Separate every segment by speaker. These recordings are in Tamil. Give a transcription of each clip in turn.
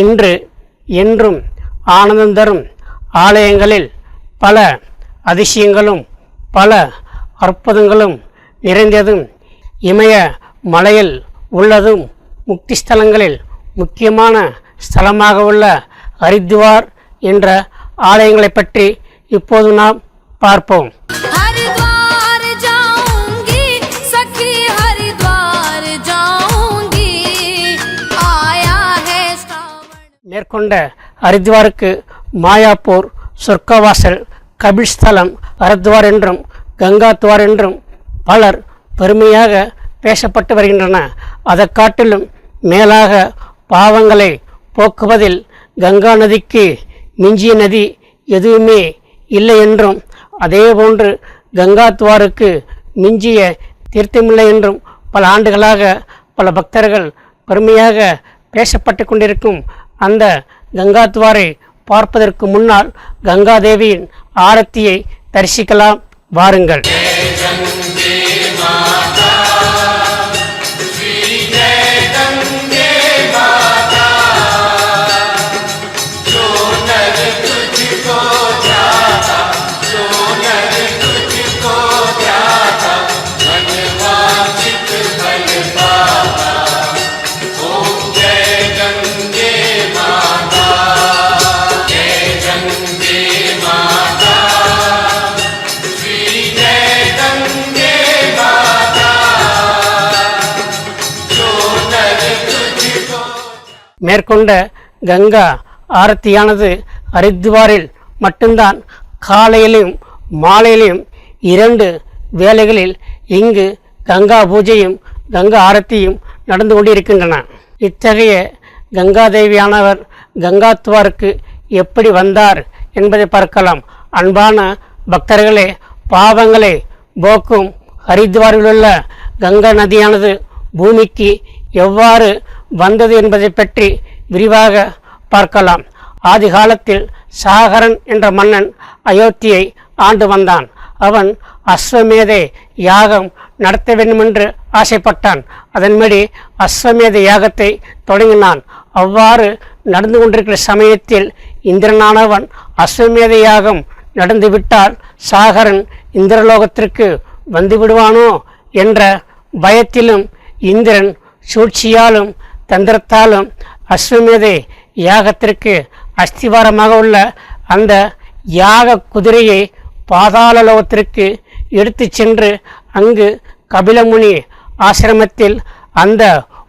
Speaker 1: இன்று என்றும் ஆனந்தம் தரும் ஆலயங்களில் பல அதிசயங்களும் பல அற்புதங்களும் நிறைந்ததும் இமய மலையில் உள்ளதும் முக்தி ஸ்தலங்களில் முக்கியமான ஸ்தலமாக உள்ள ஹரித்வார் என்ற ஆலயங்களை பற்றி இப்போது நாம் பார்ப்போம். மேற்கொண்ட ஹரித்வாருக்கு மாயாப்பூர் சொர்க்கவாசல் கபில்ஸ்தலம் ஹரித்வார் என்றும் கங்காத்வார் என்றும் பலர் பெருமையாக பேசப்பட்டு வருகின்றன. அதை காட்டிலும் மேலாக பாவங்களை போக்குவதில் கங்கா நதிக்கு மிஞ்சிய நதி எதுவுமே இல்லை என்றும் அதேபோன்று கங்காத்வாருக்கு மிஞ்சிய தீர்த்தமில்லை என்றும் பல ஆண்டுகளாக பல பக்தர்கள் பெருமையாக பேசப்பட்டு கொண்டிருக்கும் அந்த கங்காத்வாரை பார்ப்பதற்கு முன்னால் கங்காதேவியின் ஆரத்தியை தரிசிக்கலாம். வாருங்கள். மேற்கொண்ட கங்கா ஆரத்தியானது ஹரித்வாரில் மட்டும்தான் காலையிலும் மாலையிலும் இரண்டு வேளைகளில் இங்கு கங்கா பூஜையும் கங்கா ஆரத்தியும் நடந்து கொண்டிருக்கின்றன. இத்தகைய கங்காதேவியானவர் கங்காத்வாருக்கு எப்படி வந்தார் என்பதை பார்க்கலாம். அன்பான பக்தர்களே பாவங்களை போக்கும் ஹரித்வாரில் உள்ள கங்கா நதியானது பூமிக்கு எவ்வாறு வந்தது என்பதை பற்றி விரிவாக பார்க்கலாம். ஆதி காலத்தில் சாகரன் என்ற மன்னன் அயோத்தியை ஆண்டு வந்தான். அவன் அஸ்வமேதை யாகம் நடத்த வேண்டுமென்று ஆசைப்பட்டான். அதன்படி அஸ்வமேத யாகத்தை தொடங்கினான். அவ்வாறு நடந்து கொண்டிருக்கிற சமயத்தில் இந்திரனானவன் அஸ்வமேத யாகம் நடந்துவிட்டால் சாகரன் இந்திரலோகத்திற்கு வந்துவிடுவானோ என்ற பயத்திலும் இந்திரன் சூழ்ச்சியாலும் தந்திரத்தாலும் அஸ்வமேதை யாகத்திற்கு அஸ்திவாரமாக உள்ள அந்த யாக குதிரையை பாதாள லோகத்திற்கு சென்று அங்கு கபிலமுனி ஆசிரமத்தில் அந்த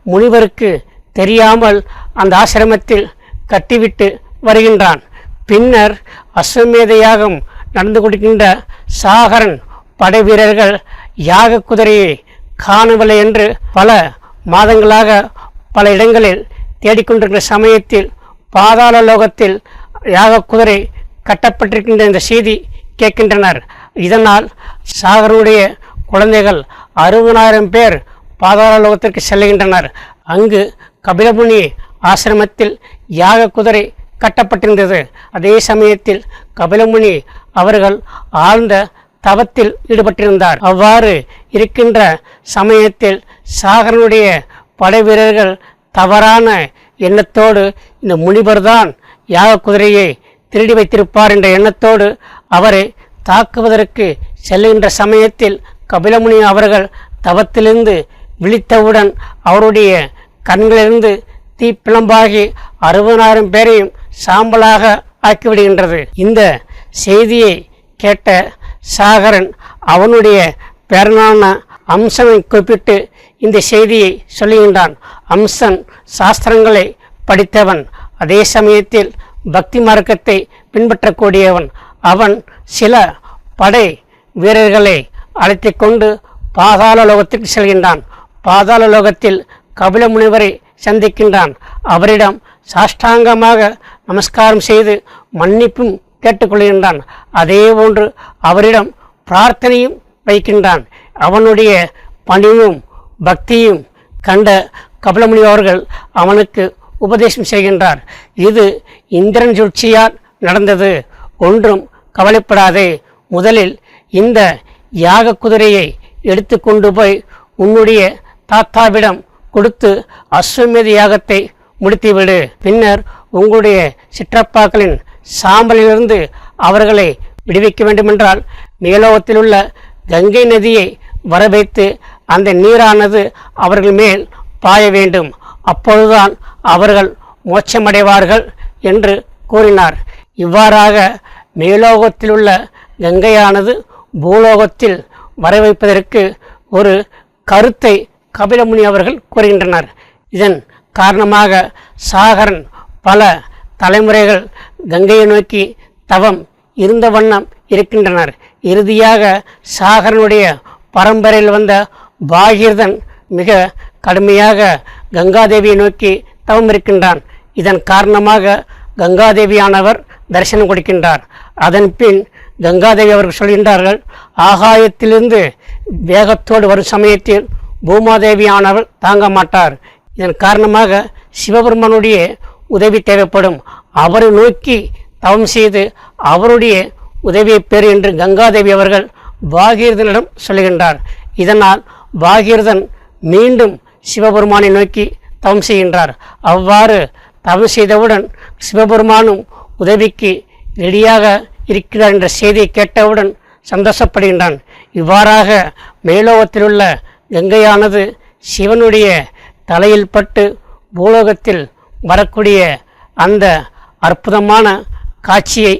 Speaker 1: முனிவருக்கு தெரியாமல் அந்த ஆசிரமத்தில் கட்டிவிட்டு வருகின்றான். பின்னர் அஸ்வமேதையாகம் நடந்து கொடுக்கின்ற சாகரன் படை வீரர்கள் யாக குதிரையை காணவில்லை என்று பல மாதங்களாக பல இடங்களில் தேடிக்கொண்டிருக்கிற சமயத்தில் பாதாள லோகத்தில் யாக குதிரை கட்டப்பட்டிருக்கின்ற இந்த செய்தி கேட்கின்றனர். இதனால் சாகருடைய குழந்தைகள் அறுபதாயிரம் பேர் பாதாள லோகத்திற்கு செல்லுகின்றனர் அங்கு கபிலமுனி ஆசிரமத்தில் யாக குதிரை கட்டப்பட்டிருந்தது. அதே சமயத்தில் கபிலமுனி அவர்கள் ஆழ்ந்த தவத்தில் ஈடுபட்டிருந்தார். அவ்வாறு இருக்கின்ற சமயத்தில் சாகரனுடைய படை வீரர்கள் தவறான எண்ணத்தோடு இந்த முனிவர்தான் யாக குதிரையை திருடி வைத்திருப்பார் என்ற எண்ணத்தோடு அவரை தாக்குவதற்கு செல்லுகின்ற சமயத்தில் கபிலமுனி அவர்கள் தவத்திலிருந்து விழித்தவுடன் அவருடைய கண்களிலிருந்து தீப்பிளம்பாகி அறுபதாயிரம் பேரையும் சாம்பலாக ஆக்கிவிடுகின்றது. இந்த செய்தியை கேட்ட சாகரன் அவனுடைய பேரனான அம்சனை குறிப்பிட்டு இந்த செய்தியை சொல்லுகின்றான். அம்சன் சாஸ்திரங்களை படித்தவன் அதே சமயத்தில் பக்தி மார்க்கத்தை பின்பற்றக்கூடியவன். அவன் சில படை வீரர்களை அழைத்து கொண்டு பாதாள லோகத்திற்கு செல்கின்றான். பாதாள லோகத்தில் கபில முனிவரை சந்திக்கின்றான். அவரிடம் சாஷ்டாங்கமாக நமஸ்காரம் செய்து மன்னிப்பும் கேட்டுக்கொள்கின்றான். அதே போன்று அவரிடம் பிரார்த்தனையும் வைக்கின்றான். அவனுடைய பணியும் பக்தியும் கண்ட கபிலமுனி அவர்கள் அவனுக்கு உபதேசம் செய்கின்றார். இது இந்திரன் சூழ்ச்சியால் நடந்தது. ஒன்றும் கவலைப்படாதே. முதலில் இந்த யாக குதிரையை எடுத்து கொண்டு போய் உன்னுடைய தாத்தாவிடம் கொடுத்து அஸ்வமேத யாகத்தை முடித்துவிடு. பின்னர் உங்களுடைய சிற்றப்பாக்களின் சாம்பலிலிருந்து அவர்களை விடுவிக்க வேண்டுமென்றால் மேலோகத்தில் உள்ள கங்கை நதியை வரவைத்து அந்த நீரானது அவர்கள் மேல் பாய வேண்டும். அப்பொழுதுதான் அவர்கள் மோட்சமடைவார்கள் என்று கூறினார். இவ்வாறாக மேலோகத்தில் உள்ள கங்கையானது பூலோகத்தில் வர வைப்பதற்கு ஒரு கருத்தை கபிலமுனி அவர்கள் கூறுகின்றனர். இதன் காரணமாக சாகரன் பல தலைமுறைகள் கங்கையை நோக்கி தவம் இருந்த வண்ணம் இருக்கின்றனர். இறுதியாக சாகரனுடைய பரம்பரையில் வந்த பாகிர்தன் மிக கடுமையாக கங்காதேவியை நோக்கி தவம் இருக்கின்றான் இதன் காரணமாக கங்காதேவியானவர் தரிசனம் கொடுக்கின்றார். அதன் பின் கங்காதேவி அவர்கள் சொல்கின்றார்கள் ஆகாயத்திலிருந்து வேகத்தோடு வரும் சமயத்தில் பூமாதேவியானவர் தாங்க மாட்டார். இதன் காரணமாக சிவபெருமனுடைய உதவி தேவைப்படும். அவரை நோக்கி தவம் செய்து அவருடைய உதவியை பெறு என்று கங்காதேவி அவர்கள் பாகீரதனிடம் சொல்லுகின்றார் இதனால் பாகீரதன் மீண்டும் சிவபெருமானை நோக்கி தவம் செய்கின்றார். அவ்வாறு தவம் செய்தவுடன் சிவபெருமானும் உதவிக்கு ரெடியாக இருக்கிறார் என்ற செய்தியை கேட்டவுடன் சந்தோஷப்படுகின்றான். இவ்வாறாக மேலோகத்திலுள்ள கங்கையானது சிவனுடைய தலையில் பட்டு பூலோகத்தில் வரக்கூடிய அந்த அற்புதமான காட்சியை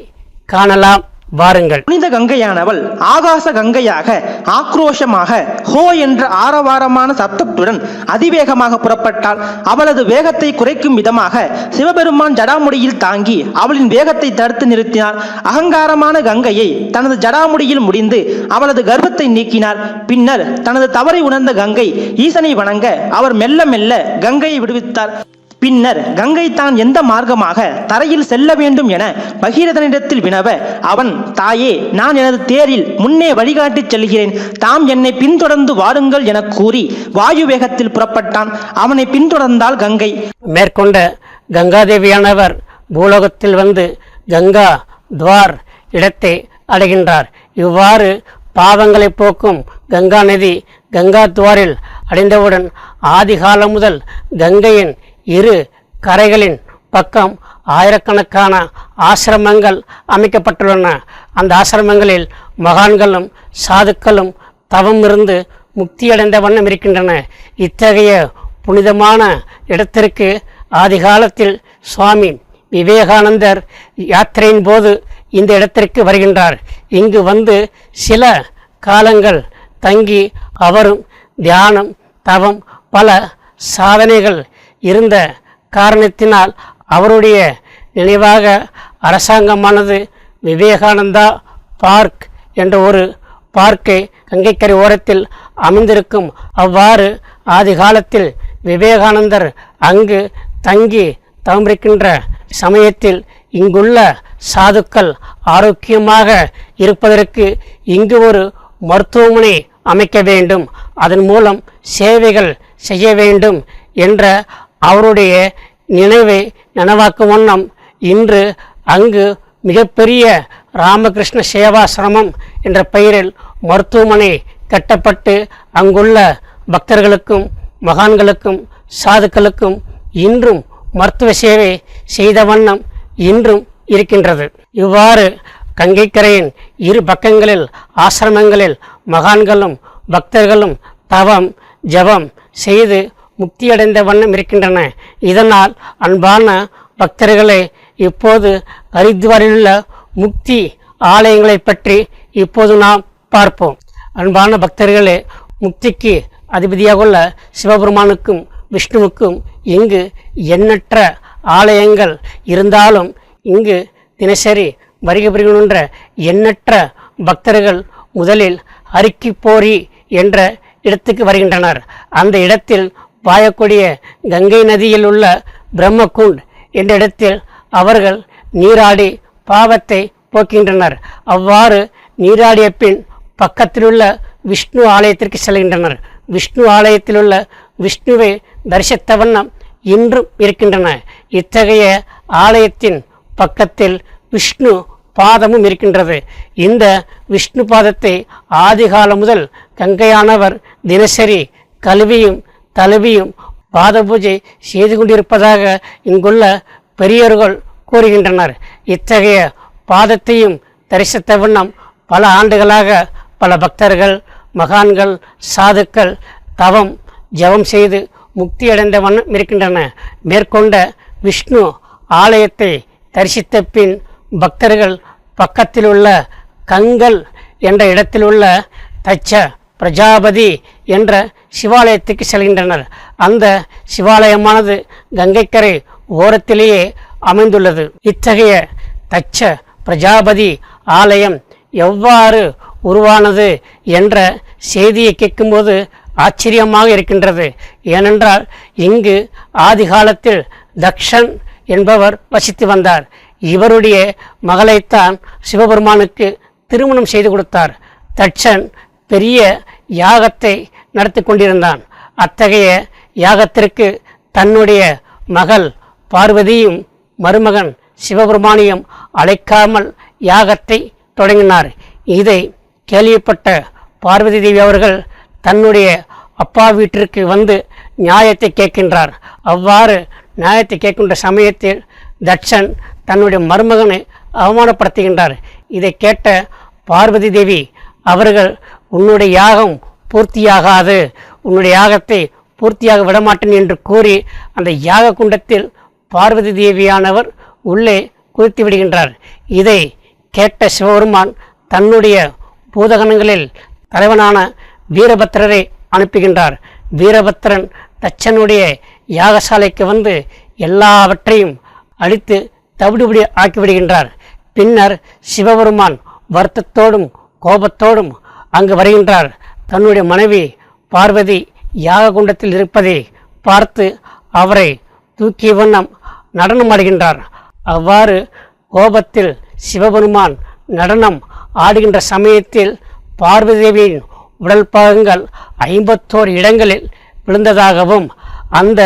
Speaker 1: காணலாம். வாருங்கள்.
Speaker 2: புனித கங்கையானவள் ஆகாச கங்கையாக ஆக்ரோஷமாக ஹோ என்ற ஆரவாரமான சப்தத்துடன் அதிவேகமாக புறப்பட்டால் அவளது வேகத்தை குறைக்கும் விதமாக சிவபெருமான் ஜடாமுடியில் தாங்கி அவளின் வேகத்தை தடுத்து நிறுத்தினார். அகங்காரமான கங்கையை தனது ஜடாமுடியில் முடிந்து அவளது கர்ப்பத்தை நீக்கினார். பின்னர் தனது தவறை உணர்ந்த கங்கை ஈசனை வணங்க அவர் மெல்ல மெல்ல கங்கையை விடுவித்தார். பின்னர் கங்கை தான் எந்த மார்க்கமாக தரையில் செல்ல வேண்டும் என பகீரதனிடத்தில் வினவ அவன் தாயே நான் எனது தேரில் முன்னே வழிகாட்டிச் செல்கிறேன். தாம் என்னை பின்தொடர்ந்து வாருங்கள் என கூறி வாயு வேகத்தில் புறப்பட்டான். அவனை பின்தொடர்ந்தால் கங்கை.
Speaker 1: மேற்கொண்ட கங்காதேவியானவர் பூலோகத்தில் வந்து கங்கா துவார் இடத்தை அடைகின்றார். இவ்வாறு பாவங்களை போக்கும் கங்கா நதி கங்கா துவாரில் அடைந்தவுடன் ஆதிகாலம் முதல் கங்கையின் இரு கரைகளின் பக்கம் ஆயிரக்கணக்கான ஆசிரமங்கள் அமைக்கப்பட்டுள்ளன. அந்த ஆசிரமங்களில் மகான்களும் சாதுக்களும் தவம் இருந்து முக்தியடைந்த வண்ணம் இருக்கின்றன. இத்தகைய புனிதமான இடத்திற்கு ஆதிகாலத்தில் சுவாமி விவேகானந்தர் யாத்திரையின் போது இந்த இடத்திற்கு வருகின்றார். இங்கு வந்து சில காலங்கள் தங்கி அவரும் தியானம் தவம் பல சாதனைகள் இருந்த காரணத்தினால் அவருடைய நினைவாக அரசாங்கமானது விவேகானந்தா பார்க் என்ற ஒரு பார்க்கை கங்கைக்கரை ஓரத்தில் அமைந்திருக்கும். அவ்வாறு ஆதி காலத்தில் விவேகானந்தர் அங்கு தங்கி தவமிருக்கின்ற சமயத்தில் இங்குள்ள சாதுக்கள் ஆரோக்கியமாக இருப்பதற்கு இங்கு ஒரு மருத்துவமனை அமைக்க வேண்டும். அதன் மூலம் சேவைகள் செய்ய வேண்டும் என்ற அவருடைய நினைவை நனவாக்கும் வண்ணம் இன்று அங்கு மிகப்பெரிய ராமகிருஷ்ண சேவாசிரமம் என்ற பெயரில் மருத்துவமனை கட்டப்பட்டு அங்குள்ள பக்தர்களுக்கும் மகான்களுக்கும் சாதுக்களுக்கும் இன்றும் மருத்துவ சேவை செய்த வண்ணம் இன்றும் இருக்கின்றது. இவ்வாறு கங்கைக்கரையின் இரு பக்கங்களில் ஆசிரமங்களில் மகான்களும் பக்தர்களும் தவம் ஜபம் செய்து முக்தியடைந்த வண்ணம் இருக்கின்றன. இதனால் அன்பான பக்தர்களே இப்போது ஹரித்வாரிலுள்ள முக்தி ஆலயங்களை பற்றி இப்போது நாம் பார்ப்போம். அன்பான பக்தர்களே முக்திக்கு அதிபதியாக உள்ள சிவபெருமானுக்கும் விஷ்ணுவுக்கும் இங்கு எண்ணற்ற ஆலயங்கள் இருந்தாலும் இங்கு தினசரி வருகை பெறுகின்ற எண்ணற்ற பக்தர்கள் முதலில் அரிக்கிப்போரி என்ற இடத்துக்கு வருகின்றனர். அந்த இடத்தில் பாயக்கூடிய கங்கை நதியில் உள்ள பிரம்மகுண்ட் என்ற இடத்தில் அவர்கள் நீராடி பாவத்தை போக்கின்றனர். அவ்வாறு நீராடிய பின் பக்கத்திலுள்ள விஷ்ணு ஆலயத்திற்கு செல்கின்றனர். விஷ்ணு ஆலயத்தில் உள்ள விஷ்ணுவை தரிசித்த வண்ணம் இன்றும் இருக்கின்றன. இத்தகைய ஆலயத்தின் பக்கத்தில் விஷ்ணு பாதமும் இருக்கின்றது. இந்த விஷ்ணு பாதத்தை ஆதிகாலம் முதல் கங்கையானவர் தினசரி கல்வியும் தழுவியும் பாத பூஜை செய்து கொண்டிருப்பதாக இங்குள்ள பெரியோர்கள் கூறுகின்றனர். இத்தகைய பாதத்தையும் தரிசித்த வண்ணம் பல ஆண்டுகளாக பல பக்தர்கள் மகான்கள் சாதுக்கள் தவம் ஜெபம் செய்து முக்தியடைந்த வண்ணம் இருக்கின்றன. மேற்கொண்ட விஷ்ணு ஆலயத்தை தரிசித்த பின் பக்தர்கள் பக்கத்தில் உள்ள கங்கல் என்ற இடத்தில் உள்ள தச்ச பிரஜாபதி என்ற சிவாலயத்துக்கு செல்கின்றனர். அந்த சிவாலயமானது கங்கைக்கரை ஓரத்திலேயே அமைந்துள்ளது. இத்தகைய தச்ச பிரஜாபதி ஆலயம் எவ்வாறு உருவானது என்ற செய்தியை கேட்கும்போது ஆச்சரியமாக இருக்கின்றது. ஏனென்றால் இங்கு ஆதிகாலத்தில் தக்ஷன் என்பவர் வசித்து வந்தார். இவருடைய மகளைத்தான் சிவபெருமானுக்கு திருமணம் செய்து கொடுத்தார். தட்சன் பெரிய யாகத்தை நடத்தி கொண்டிருந்தான் அத்தகைய யாகத்திற்கு தன்னுடைய மகள் பார்வதியும் மருமகன் சிவபெருமானியும் அழைக்காமல் யாகத்தை தொடங்கினார். இதை கேள்விப்பட்ட பார்வதி தேவி அவர்கள் தன்னுடைய அப்பா வீட்டிற்கு வந்து நியாயத்தை கேட்கின்றார். அவ்வாறு நியாயத்தை கேட்கின்ற சமயத்தில் தட்சன் தன்னுடைய மருமகனை அவமானப்படுத்துகின்றார். இதை கேட்ட பார்வதி தேவி அவர்கள் உன்னுடைய யாகம் பூர்த்தியாகாது. உன்னுடைய யாகத்தை பூர்த்தியாக விடமாட்டேன் என்று கூறி அந்த யாக குண்டத்தில் பார்வதி தேவியானவர் உள்ளே குதித்து விடுகின்றார். இதை கேட்ட சிவபெருமான் தன்னுடைய பூதகணங்களில் தலைவனான வீரபத்திரரை அனுப்புகின்றார். வீரபத்திரன் தச்சனுடைய யாகசாலைக்கு வந்து எல்லாவற்றையும் அழித்து தவிடுபடி ஆக்கிவிடுகின்றார் பின்னர் சிவபெருமான் வருத்தத்தோடும் கோபத்தோடும் அங்கு வருகின்றார். தன்னுடைய மனைவி பார்வதி யாக குண்டத்தில் இருப்பதை பார்த்து அவரை தூக்கிய வண்ணம் நடனமாடுகின்றார் அவ்வாறு கோபத்தில் சிவபெருமான் நடனம் ஆடுகின்ற சமயத்தில் பார்வதேவியின் உடல் பாகங்கள் ஐம்பத்தோரு இடங்களில் விழுந்ததாகவும் அந்த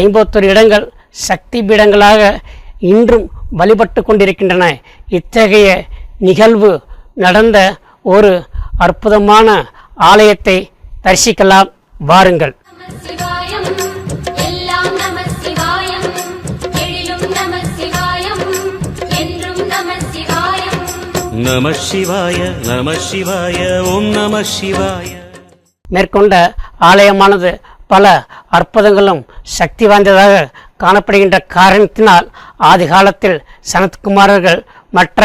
Speaker 1: ஐம்பத்தோரு இடங்கள் சக்தி பீடங்களாக இன்றும் வழிபட்டு கொண்டிருக்கின்றன. இத்தகைய நிகழ்வு நடந்த ஒரு அற்புதமான ஆலயத்தை தரிசிக்கலாம். வாருங்கள்.
Speaker 3: நமசிவாயம் எல்லாம் நமசிவாயம் எழிலும் நமசிவாயம் என்றும் நமசிவாயம்.
Speaker 4: நம சிவாய நம சிவாய ஓம் நம சிவாய
Speaker 1: மேற்கொண்ட ஆலயமானது பல அற்புதங்களும் சக்தி வாய்ந்ததாக காணப்படுகின்ற காரணத்தினால் ஆதி காலத்தில் சனத்குமாரர்கள் மற்ற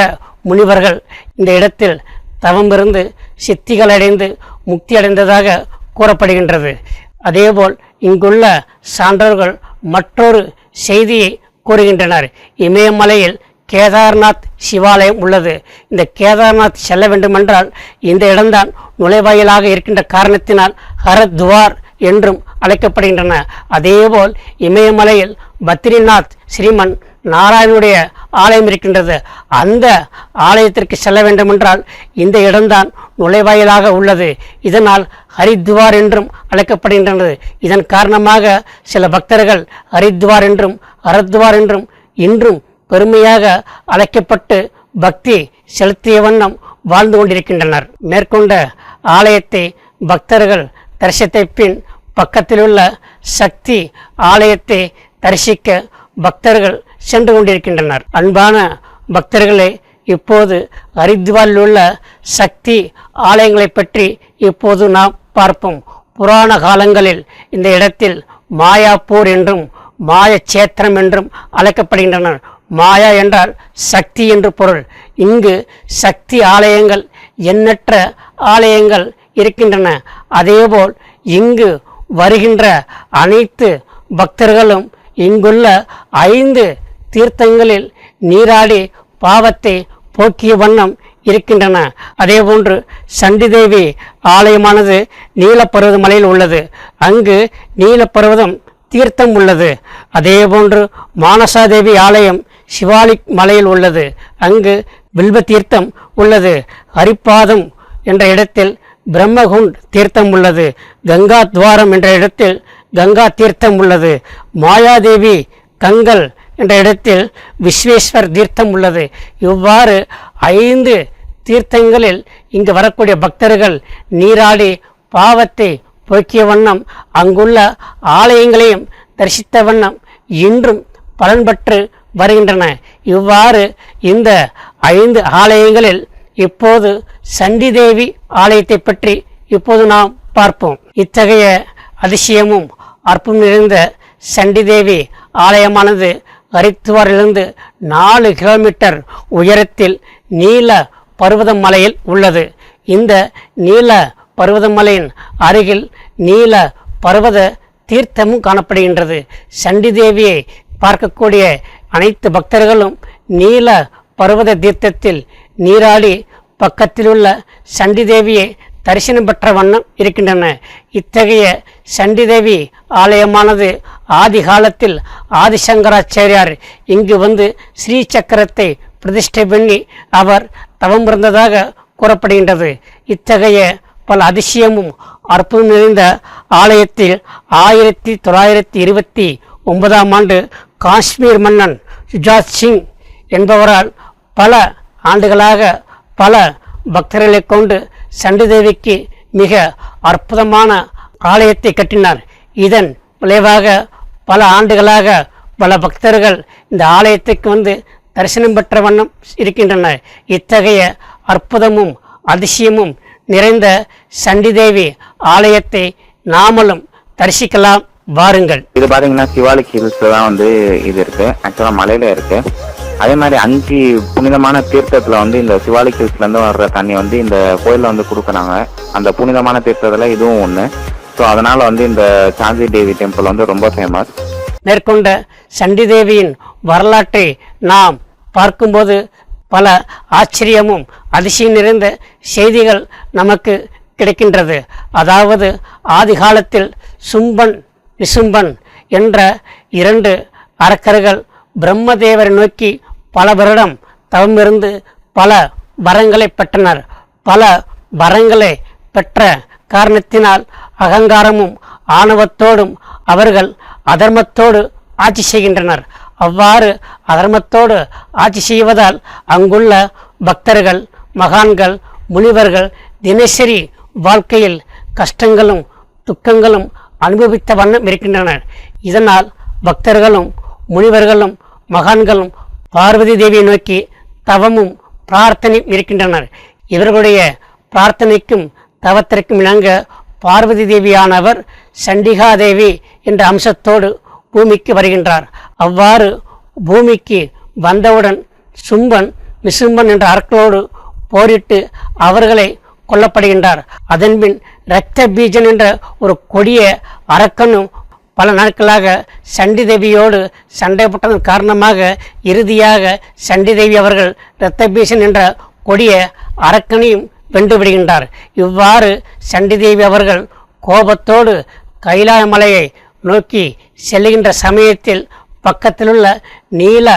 Speaker 1: முனிவர்கள் இந்த இடத்தில் தவமிருந்து சித்திகள் அடைந்து முக்தி அடைந்ததாக கூறப்படுகின்றது. அதேபோல் இங்குள்ள சான்றோர்கள் மற்றொரு செய்தியை கூறுகின்றனர். இமயமலையில் கேதார்நாத் சிவாலயம் உள்ளது. இந்த கேதார்நாத் செல்ல வேண்டுமென்றால் இந்த இடம்தான் நுழைவாயிலாக இருக்கின்ற காரணத்தினால் ஹரத்வார் என்றும் அழைக்கப்படுகின்றன. அதேபோல் இமயமலையில் பத்ரிநாத் ஸ்ரீமன் நாராயணனுடைய ஆலயம் இருக்கின்றது. அந்த ஆலயத்திற்கு செல்ல வேண்டுமென்றால் இந்த இடம்தான் நுழைவாயிலாக உள்ளது. இதனால் ஹரித்வார் என்றும் அழைக்கப்படுகின்றது. இதன் காரணமாக சில பக்தர்கள் ஹரித்வார் என்றும் ஹரத்வார் என்றும் இன்றும் பெருமையாக அழைக்கப்பட்டு பக்தி செலுத்திய வண்ணம் வாழ்ந்து கொண்டிருக்கின்றனர். மேற்கொண்ட ஆலயத்தை பக்தர்கள் தரிசித்த பின் பக்கத்திலுள்ள சக்தி ஆலயத்தை தரிசிக்க பக்தர்கள் சென்று கொண்டிருக்கின்றனர். அன்பான பக்தர்களே இப்போது ஹரித்வாரில் உள்ள சக்தி ஆலயங்களை பற்றி இப்போது நாம் பார்ப்போம். புராண காலங்களில் இந்த இடத்தில் மாயாப்பூர் என்றும் மாயச்சேத்திரம் என்றும் அழைக்கப்படுகின்றனர். மாயா என்றால் சக்தி என்று பொருள். இங்கு சக்தி ஆலயங்கள் எண்ணற்ற ஆலயங்கள் இருக்கின்றன. அதேபோல் இங்கு வருகின்ற அனைத்து பக்தர்களும் இங்குள்ள ஐந்து தீர்த்தங்களில் நீராடி பாவத்தை போக்கிய வண்ணம் இருக்கின்றன. அதேபோன்று சண்டிதேவி ஆலயமானது நீலப்பர்வத மலையில் உள்ளது. அங்கு நீலப்பருவதம் தீர்த்தம் உள்ளது. அதேபோன்று மானசாதேவி ஆலயம் சிவாலிக் மலையில் உள்ளது. அங்கு வில்வ தீர்த்தம் உள்ளது. ஹரிப்பாதம் என்ற இடத்தில் பிரம்மகுண்ட் தீர்த்தம் உள்ளது. கங்கா துவாரம் என்ற இடத்தில் கங்கா தீர்த்தம் உள்ளது. மாயாதேவி கங்கல் என்ற இடத்தில் விஸ்வேஸ்வர் தீர்த்தம் உள்ளது. இவ்வாறு ஐந்து தீர்த்தங்களில் இங்கு வரக்கூடிய பக்தர்கள் நீராடி பாவத்தை போக்கிய வண்ணம் அங்குள்ள ஆலயங்களையும் தரிசித்த வண்ணம் இன்றும் பலன் பெற்று வருகின்றன. இவ்வாறு இந்த ஐந்து ஆலயங்களில் இப்போது சண்டி தேவி ஆலயத்தை பற்றி இப்போது நாம் பார்ப்போம். இத்தகைய அதிசயமும் அற்புதம் நிறைந்த சண்டி தேவி ஆலயமானது ஹரித்துவாரிலிருந்து நாலு கிலோமீட்டர் உயரத்தில் நீல பருவதமலையில் உள்ளது. இந்த நீல பர்வதமலையின் அருகில் நீல பர்வத தீர்த்தமும் காணப்படுகின்றது. சண்டி தேவியை பார்க்கக்கூடிய அனைத்து பக்தர்களும் நீல பர்வத தீர்த்தத்தில் நீராடி பக்கத்தில் உள்ள சண்டி தேவியை தரிசனம் பெற்ற வண்ணம் இருக்கின்றன. இத்தகைய சண்டி தேவி ஆலயமானது ஆதி காலத்தில் ஆதிசங்கராச்சாரியார் இங்கு வந்து ஸ்ரீ சக்கரத்தை பிரதிஷ்டை பண்ணி அவர் தவம் இருந்ததாக கூறப்படுகின்றது. இத்தகைய பல அதிசயமும் அற்புதம் நிறைந்த ஆலயத்தில் ஆயிரத்தி தொள்ளாயிரத்தி இருபத்தி ஒன்பதாம் ஆண்டு காஷ்மீர் மன்னன் சுஜாத் சிங் என்பவரால் பல ஆண்டுகளாக பல பக்தர்களை கொண்டு சண்டி தேவிக்கு மிக அற்புதமான ஆலயத்தை கட்டினார். இதன் விளைவாக பல ஆண்டுகளாக பல பக்தர்கள் இந்த ஆலயத்துக்கு வந்து தரிசனம் பெற்ற வண்ணம் இருக்கின்றனர் இத்தகைய அற்புதமும் அதிசயமும் நிறைந்த சண்டிதேவி ஆலயத்தை நாமளும் தரிசிக்கலாம். வாருங்கள்.
Speaker 5: இது பார்த்தீங்கன்னா சிவாலிக் ஹில்ஸ்ல தான் வந்து இது இருக்கு. ஆக்சுவலாக மலையில இருக்கு. அதே மாதிரி அஞ்சு புனிதமான தீர்த்தத்தில் வந்து இந்த சிவாலிக் ஹில்ஸ்லேருந்து வர்ற தண்ணி வந்து இந்த கோயிலில் வந்து கொடுக்குறாங்க. அந்த புனிதமான தீர்த்தத்தில் இதுவும் ஒன்று ஸோ அதனால் வந்து இந்த சாந்தி தேவி டெம்பிள் வந்து ரொம்ப ஃபேமஸ்
Speaker 1: மேற்கொண்ட சண்டி தேவியின் வரலாற்றை நாம் பார்க்கும்போது பல ஆச்சரியமும் அதிசயம் நிறைந்த செய்திகள் நமக்கு கிடைக்கின்றது. அதாவது ஆதிகாலத்தில் சும்பன் விசும்பன் என்ற இரண்டு அரக்கர்கள் பிரம்மதேவரை நோக்கி பல வருடம் தவமிருந்து பல வரங்களை பெற்றனர். பல வரங்களை பெற்ற காரணத்தினால் அகங்காரமும் ஆணவத்தோடும் அவர்கள் அதர்மத்தோடு ஆட்சி செய்கின்றனர். அவ்வாறு அதர்மத்தோடு ஆட்சி செய்வதால் அங்குள்ள பக்தர்கள் மகான்கள் முனிவர்கள் தினசரி வாழ்க்கையில் கஷ்டங்களும் துக்கங்களும் அனுபவித்த வண்ணம் இருக்கின்றனர். இதனால் பக்தர்களும் முனிவர்களும் மகான்களும் பார்வதி தேவியை நோக்கி தவமும் பிரார்த்தனையும் இருக்கின்றனர். இவர்களுடைய பிரார்த்தனைக்கும் தவத்திற்கும் இணங்க பார்வதி தேவியானவர் சண்டிகா தேவி என்ற அம்சத்தோடு பூமிக்கு வருகின்றார். அவ்வாறு பூமிக்கு வந்தவுடன் சும்பன் விசும்பன் என்ற அற்களோடு போரிட்டு அவர்களை கொல்லப்படுகின்றார். அதன்பின் இரத்த பீஜன் என்ற ஒரு கொடிய அரக்கனும் பல நாட்களாக சண்டி தேவியோடு சண்டை போட்டதன் காரணமாக இறுதியாக சண்டி தேவி அவர்கள் இரத்த பீஜன் என்ற கொடிய அரக்கனையும் வென்றுவிடுகின்றார் இவ்வாறு சண்டிதேவி அவர்கள் கோபத்தோடு கைலாய மலையை நோக்கி செல்லுகின்ற சமயத்தில் பக்கத்திலுள்ள நீல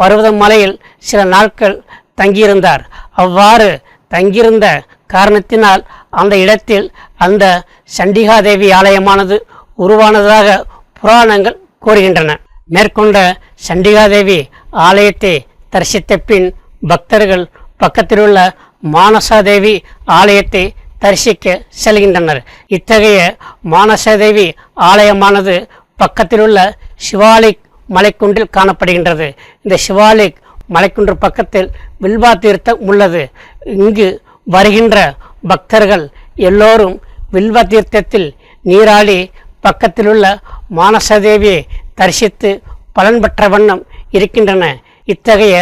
Speaker 1: பர்வத மலையில் சில நாட்கள் தங்கியிருந்தார். அவ்வாறு தங்கியிருந்த காரணத்தினால் அந்த இடத்தில் அந்த சண்டிகாதேவி ஆலயமானது உருவானதாக புராணங்கள் கூறுகின்றன. மேற்கொண்ட சண்டிகாதேவி ஆலயத்தை தரிசித்த பின் பக்தர்கள் பக்கத்திலுள்ள மானசாதேவி ஆலயத்தை தரிசிக்க செல்கின்றனர். இத்தகைய மானசாதேவி ஆலயமானது பக்கத்திலுள்ள சிவாலிக் மலைக்குன்றில் காணப்படுகின்றது. இந்த சிவாலிக் மலைக்குன்று பக்கத்தில் வில்வா தீர்த்தம் உள்ளது. இங்கு வருகின்ற பக்தர்கள் எல்லோரும் வில்வ தீர்த்தத்தில் நீராடி பக்கத்திலுள்ள மானசதேவியை தரிசித்து பலன் பெற்ற வண்ணம் இருக்கின்றன. இத்தகைய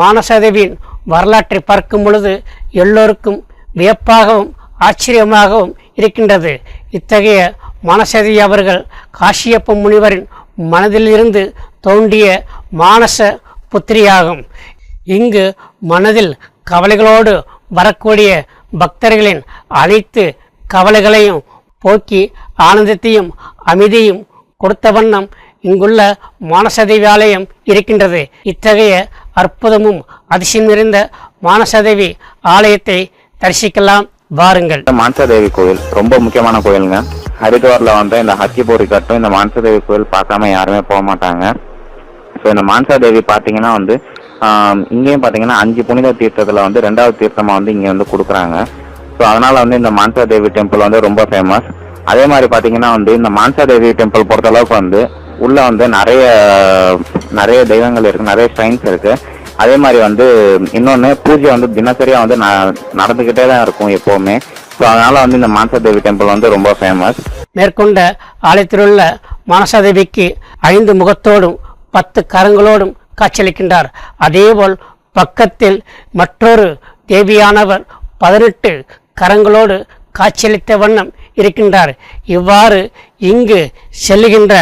Speaker 1: மானசதேவியின் வரலாற்றை பார்க்கும் பொழுது எல்லோருக்கும் வியப்பாகவும் ஆச்சரியமாகவும் இருக்கின்றது. இத்தகைய மனசதி அவர்கள் காசியப்ப முனிவரின் மனதிலிருந்து தோண்டிய மானச புத்திரியாகும். இங்கு மனதில் கவலைகளோடு வரக்கூடிய பக்தர்களின் அனைத்து கவலைகளையும் போக்கி ஆனந்தத்தையும் அமைதியும் கொடுத்த வண்ணம் இங்குள்ள மானசதேவி ஆலயம் இருக்கின்றது. இத்தகைய அற்புதமும் அதிசயம் நிறைந்த மானசதேவி ஆலயத்தை தரிசிக்கலாம். வாருங்கள்.
Speaker 5: இந்த மான்சாதேவி கோயில் ரொம்ப முக்கியமான கோயிலுங்க. ஹரித்வாரில் வந்து இந்த ஹக்கிபோரி கட்டும் இந்த மான்சாதேவி கோயில் பார்க்காம யாருமே போக மாட்டாங்க. ஸோ இந்த மான்சாதேவி பார்த்தீங்கன்னா வந்து இங்கேயும் பார்த்தீங்கன்னா அஞ்சு புனித தீர்த்தத்தில் வந்து ரெண்டாவது தீர்த்தமாக வந்து இங்கே வந்து கொடுக்குறாங்க. ஸோ அதனால் வந்து இந்த மான்சாதேவி டெம்பிள் வந்து ரொம்ப ஃபேமஸ் அதே மாதிரி பார்த்தீங்கன்னா வந்து இந்த மான்சாதேவி டெம்பிள் பொறுத்தளவுக்கு வந்து உள்ளே வந்து நிறைய நிறைய தெய்வங்கள் இருக்குது நிறைய ஸ்ட்ரைன்ஸ் இருக்குது அதே மாதிரி வந்து இன்னொன்று பூஜை வந்து தினசரியாக வந்து ந- நடந்துக்கிட்டே தான் இருக்கும் எப்போவுமே. ஸோ அதனால் வந்து இந்த மானசாதேவி டெம்பிள் வந்து ரொம்ப ஃபேமஸ்
Speaker 1: மேற்கொண்ட ஆலயத்திலுள்ள மானசாதேவிக்கு ஐந்து முகத்தோடும் பத்து கரங்களோடும் காட்சியளிக்கின்றார். அதேபோல் பக்கத்தில் மற்றொரு தேவியானவர் பதினெட்டு கரங்களோடு காட்சியளித்த வண்ணம் இருக்கின்றார். இவ்வாறு இங்கு செல்லுகின்ற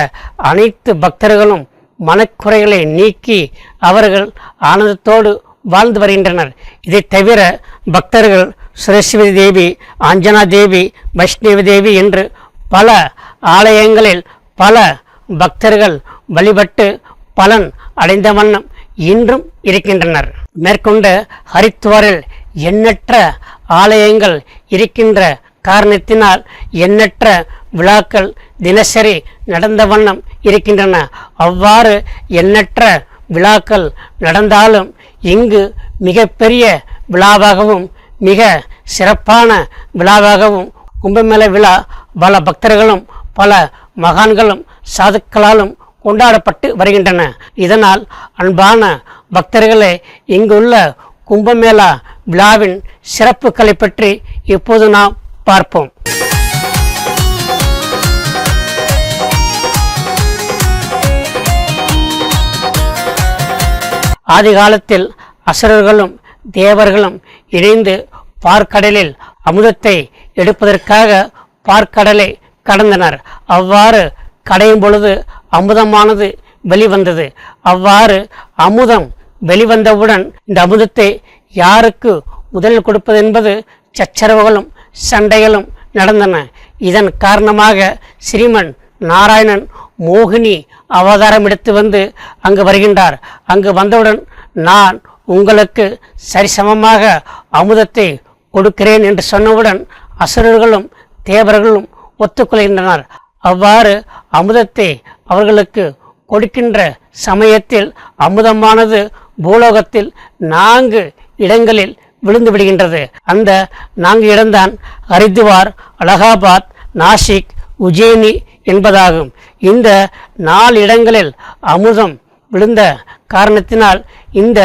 Speaker 1: அனைத்து பக்தர்களும் மனக்குறைகளை நீக்கி அவர்கள் ஆனந்தத்தோடு வாழ்ந்து வருகின்றனர். இதைத் தவிர பக்தர்கள் சுரஸ்வதி தேவி அஞ்சனா தேவி வைஷ்ணவி தேவி என்று பல ஆலயங்களில் பல பக்தர்கள் வழிபட்டு பலன் அடைந்த வண்ணம் இன்றும் இருக்கின்றனர். மேற்கொண்ட ஹரித்துவாரில் எண்ணற்ற ஆலயங்கள் இருக்கின்ற காரணத்தினால் எண்ணற்ற விழாக்கள் தினசரி நடந்த வண்ணம் இருக்கின்றன. அவ்வாறு எண்ணற்ற விழாக்கள் நடந்தாலும் இங்கு மிகப்பெரிய விழாவாகவும் மிக சிறப்பான விழாவாகவும் கும்பமேள விழா பல பக்தர்களும் பல மகான்களும் சாதுக்களாலும் கொண்டாடப்பட்டு வருகின்றன. இதனால் அன்பான பக்தர்களே இங்குள்ள கும்பமேளா விழாவின் சிறப்புகளை பற்றி இப்போது நாம் பார்ப்போம். ஆதி காலத்தில் அசுரர்களும் தேவர்களும் இணைந்து பார்க்கடலில் அமுதத்தை எடுப்பதற்காக பார்க்கடலை கடந்தனர். அவ்வாறு கடையும் பொழுது அமுதமானது வெளிவந்தது. அவ்வாறு அமுதம் வெளிவந்தவுடன் இந்த அமுதத்தை யாருக்கு முதலில் கொடுப்பது என்பது சச்சரவுகளும் சண்டைகளும் நடந்தன. இதன் காரணமாக ஸ்ரீமன் நாராயணன் மோகினி அவதாரம் எடுத்து வந்து அங்கு வருகின்றார். அங்கு வந்தவுடன் நான் உங்களுக்கு சரிசமமாக அமுதத்தை கொடுக்கிறேன் என்று சொன்னவுடன் அசுரர்களும் தேவர்களும் ஒத்துக்கொள்கின்றனர். அவ்வாறு அமுதத்தை அவர்களுக்கு கொடுக்கின்ற சமயத்தில் அமுதமானது பூலோகத்தில் நான்கு இடங்களில் விழுந்து விடுகின்றது. அந்த நான்கு இடம்தான் ஹரித்வார் அலகாபாத் நாசிக் உஜ்ஜயினி என்பதாகும். இந்த நாலு இடங்களில் அமுதம் விழுந்த காரணத்தினால் இந்த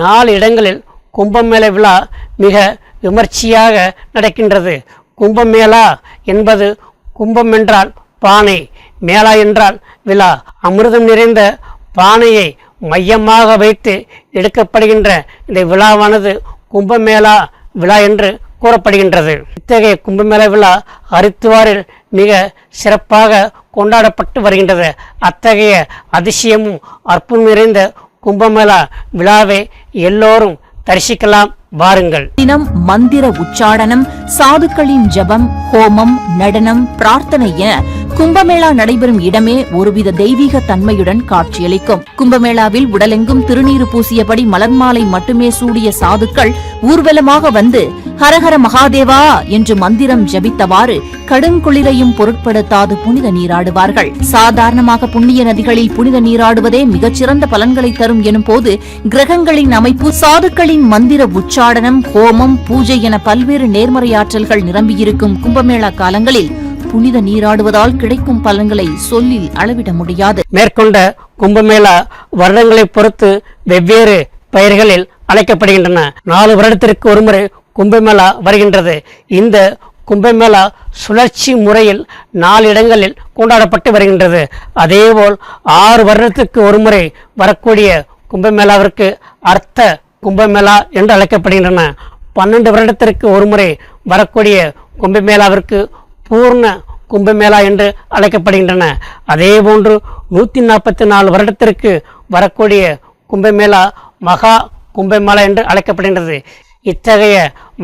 Speaker 1: நாலு இடங்களில் கும்பமேள விழா மிக விமர்சையாக நடக்கின்றது. கும்பமேளா என்பது கும்பம் என்றால் பானை மேளா என்றால் விழா. அமிர்தம் நிறைந்த பானையை மையமாக வைத்து எடுக்கப்படுகின்ற இந்த விழாவானது கும்பமேளா விழா என்று கூறப்படுகின்றது. இத்தகைய கும்பமேளா விழா அரித்துவாரில் மிக சிறப்பாக கொண்டாடப்பட்டு வருகின்றது. அத்தகைய அதிசயமும் அற்புதம் நிறைந்த கும்பமேளா விழாவை எல்லோரும் தரிசிக்கலாம். வாருங்கள்.
Speaker 6: தினம் மந்திர உச்சாடனம் சாதுக்களின் ஜபம் ஹோமம் நடனம் பிரார்த்தனை என கும்பமேளா நடைபெறும் இடமே ஒருவித தெய்வீக தன்மையுடன் காட்சியளிக்கும். கும்பமேளாவில் உடலெங்கும் திருநீறு பூசியபடி மலர் மாலை மட்டுமே சூடிய சாதுக்கள் ஊர்வலமாக வந்து ஹரஹர மகாதேவா என்று மந்திரம் ஜபித்தவாறு கடுங்குளிரையும் பொருட்படுத்தாது புனித நீராடுவார்கள். சாதாரணமாக புண்ணிய நதிகளில் புனித நீராடுவதே மிகச்சிறந்த பலன்களை தரும் எனும் போது கிரகங்களின் அமைப்பு சாதுக்களின் மந்திர உச்சாடனம் ஹோமம் பூஜை என பல்வேறு நேர்மறையாற்றல்கள் நிரம்பியிருக்கும் கும்பமேளா காலங்களில் புனித நீராடுவதால் கிடைக்கும் பலன்களை சொல்லில் அளவிட முடியாது.
Speaker 1: மேற்கொண்ட கும்பமேளா வருடங்களை பொறுத்து வெவ்வேறு பெயர்களில் அழைக்கப்படுகின்றன. நாலு வருடத்திற்கு ஒருமுறை கும்பமேளா வருகின்றது. இந்த கும்பமேளா சுழற்சி முறையில் நாலு இடங்களில் கொண்டாடப்பட்டு வருகின்றது. அதேபோல் ஆறு வருடத்துக்கு ஒருமுறை வரக்கூடிய கும்பமேளாவிற்கு அர்த்த கும்பமேளா என்று அழைக்கப்படுகின்றன பன்னெண்டு வருடத்திற்கு ஒருமுறை வரக்கூடிய கும்பமேளாவிற்கு பூர்ண கும்பமேளா என்று அழைக்கப்படுகின்றன. அதேபோன்று நூற்றி நாற்பத்தி நாலு வருடத்திற்கு வரக்கூடிய கும்பமேளா மகா கும்பமேளா என்று அழைக்கப்படுகின்றது. இத்தகைய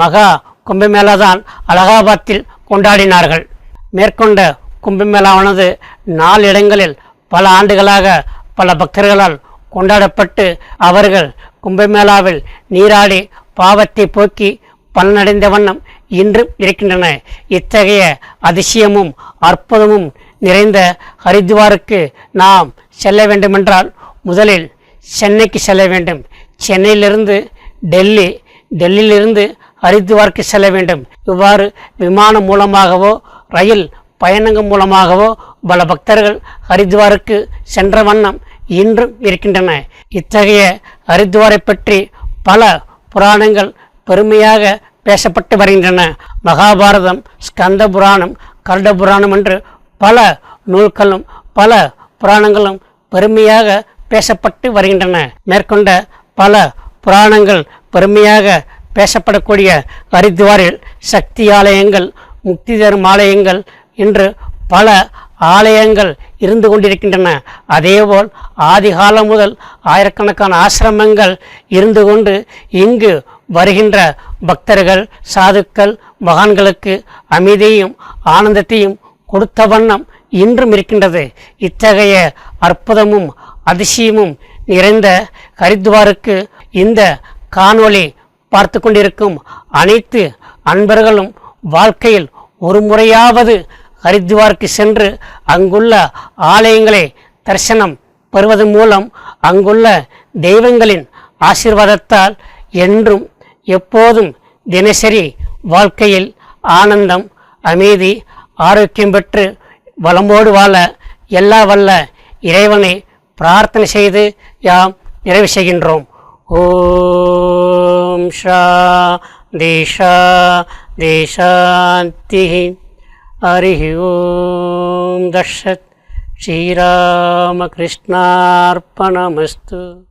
Speaker 1: மகா கும்பமேளா தான் அலகாபாத்தில் கொண்டாடினார்கள். மேற்கொண்ட கும்பமேளாவானது நாலு இடங்களில் பல ஆண்டுகளாக பல பக்தர்களால் கொண்டாடப்பட்டு அவர்கள் கும்பமேளாவில் நீராடி பாவத்தை போக்கி பலனடைந்த வண்ணம் இன்றும் இருக்கின்றன. இத்தகைய அதிசயமும் அற்புதமும் நிறைந்த ஹரித்வாருக்கு நாம் செல்ல வேண்டுமென்றால் முதலில் சென்னைக்கு செல்ல வேண்டும். சென்னையிலிருந்து டெல்லி டெல்லியிலிருந்து ஹரித்வாருக்கு செல்ல வேண்டும். இவ்வாறு விமானம் மூலமாகவோ ரயில் பயணங்கள் மூலமாகவோ பல பக்தர்கள் ஹரித்வாருக்கு சென்ற வண்ணம் இன்றும் இருக்கின்றன. இத்தகைய ஹரித்வாரை பற்றி பல புராணங்கள் பெருமையாக பேசப்பட்டு வருகின்றன. மகாபாரதம் ஸ்கந்த புராணம் கருட புராணம் என்று பல நூல்களும் பல புராணங்களும் பெருமையாக பேசப்பட்டு வருகின்றன. மேற்கொண்ட பல புராணங்கள் பெருமையாக பேசப்படக்கூடிய ஹரித்வாரில் சக்தி ஆலயங்கள் முக்தி தரும் ஆலயங்கள் இன்று பல ஆலயங்கள் இருந்து கொண்டிருக்கின்றன. அதேபோல் ஆதிகாலம் முதல் ஆயிரக்கணக்கான ஆசிரமங்கள் இருந்து கொண்டு இங்கு வருகின்ற பக்தர்கள் சாதுக்கள் மகான்களுக்கு அமைதியையும் ஆனந்தத்தையும் கொடுத்த வண்ணம் இன்றும் இருக்கின்றது. இத்தகைய அற்புதமும் அதிசயமும் நிறைந்த ஹரித்வாருக்கு இந்த காணொளி பார்த்து கொண்டிருக்கும் அனைத்து அன்பர்களும் வாழ்க்கையில் ஒரு முறையாவது ஹரித்வாருக்கு சென்று அங்குள்ள ஆலயங்களை தரிசனம் பெறுவதன் மூலம் அங்குள்ள தெய்வங்களின் ஆசீர்வாதத்தால் என்றும் எப்போதும் தினசரி வாழ்க்கையில் ஆனந்தம் அமைதி ஆரோக்கியம் பெற்று வளமோடு வாழ எல்லா வல்ல இறைவனை பிரார்த்தனை செய்து யாம் நிறைவு செய்கின்றோம். ஓம் ஷா தேஷா தேசாந்தி ஹரி ஓம் தஷத் ஸ்ரீராமகிருஷ்ணார்ப்பணமஸ்து